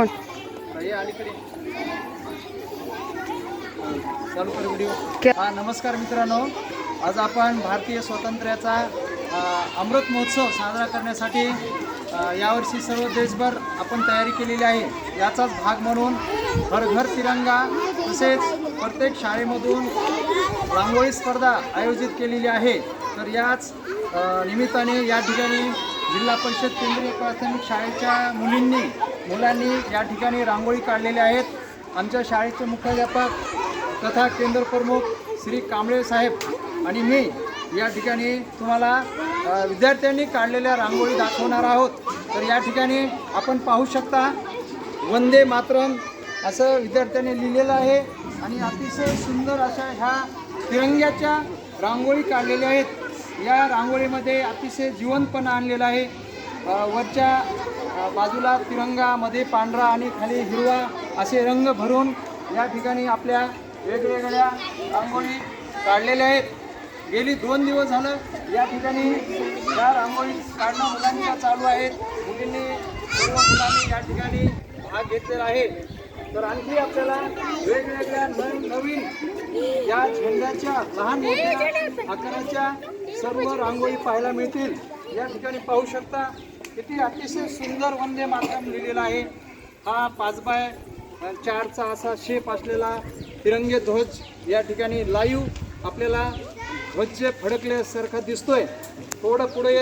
कोण? नमस्कार मित्रांनो. आज आपण भारतीय स्वातंत्र्याचा अमृत महोत्सव साजरा करण्यासाठी यावर्षी सर्व देशभर आपण तयारी केलेली आहे. याचाच भाग म्हणून हर घर तिरंगा तसेच प्रत्येक शाळेमधून रांगोळी स्पर्धा आयोजित केलेली आहे. तर याच निमित्ताने या ठिकाणी जिल्हा परिषद केंद्रीय प्राथमिक शाळेच्या मुलींनी मुलांनी या ठिकाणी रांगोळी काढलेल्या आहेत. आमच्या शाळेचे मुख्याध्यापक तथा केंद्र प्रमुख श्री कांबळे साहेब आणि मी या ठिकाणी तुम्हाला विद्यार्थ्यांनी काढलेल्या रांगोळी दाखवणार आहोत. तर या ठिकाणी आपण पाहू शकता वंदे मातरम असं विद्यार्थ्यांनी लिहिलेलं आहे. आणि अतिशय सुंदर अशा ह्या तिरंग्याच्या रांगोळी काढलेल्या आहेत. या रांगोळीमध्ये अतिशय जिवंतपणा आणलेला आहे. वरच्या बाजूला तिरंगामध्ये पांढरा आणि खाली हिरवा असे रंग भरून या ठिकाणी आपल्या वेगवेगळ्या रांगोळी काढलेल्या आहेत. गेली दोन दिवस झालं या ठिकाणी या रांगोळी काढणं मुलांच्या चालू आहेत मुलींनी सर्व मुलांनी या ठिकाणी भाग घेतलेला आहे. तर आणखी आपल्याला वेगवेगळ्या नवीन नवीन या झेंड्याच्या लहान मोठ्या आकाराच्या सर्व रांगोळी पाहायला मिळतील. या ठिकाणी पाहू शकता किती अतिशय सुंदर वंदे मातरम लिहिलेला आहे. हा पाच बाय चारचा असा शेप असलेला तिरंगे ध्वज या ठिकाणी लाईव्ह आपल्याला ध्वज फडकल्यासारखा दिसतोय. थोडं पुढे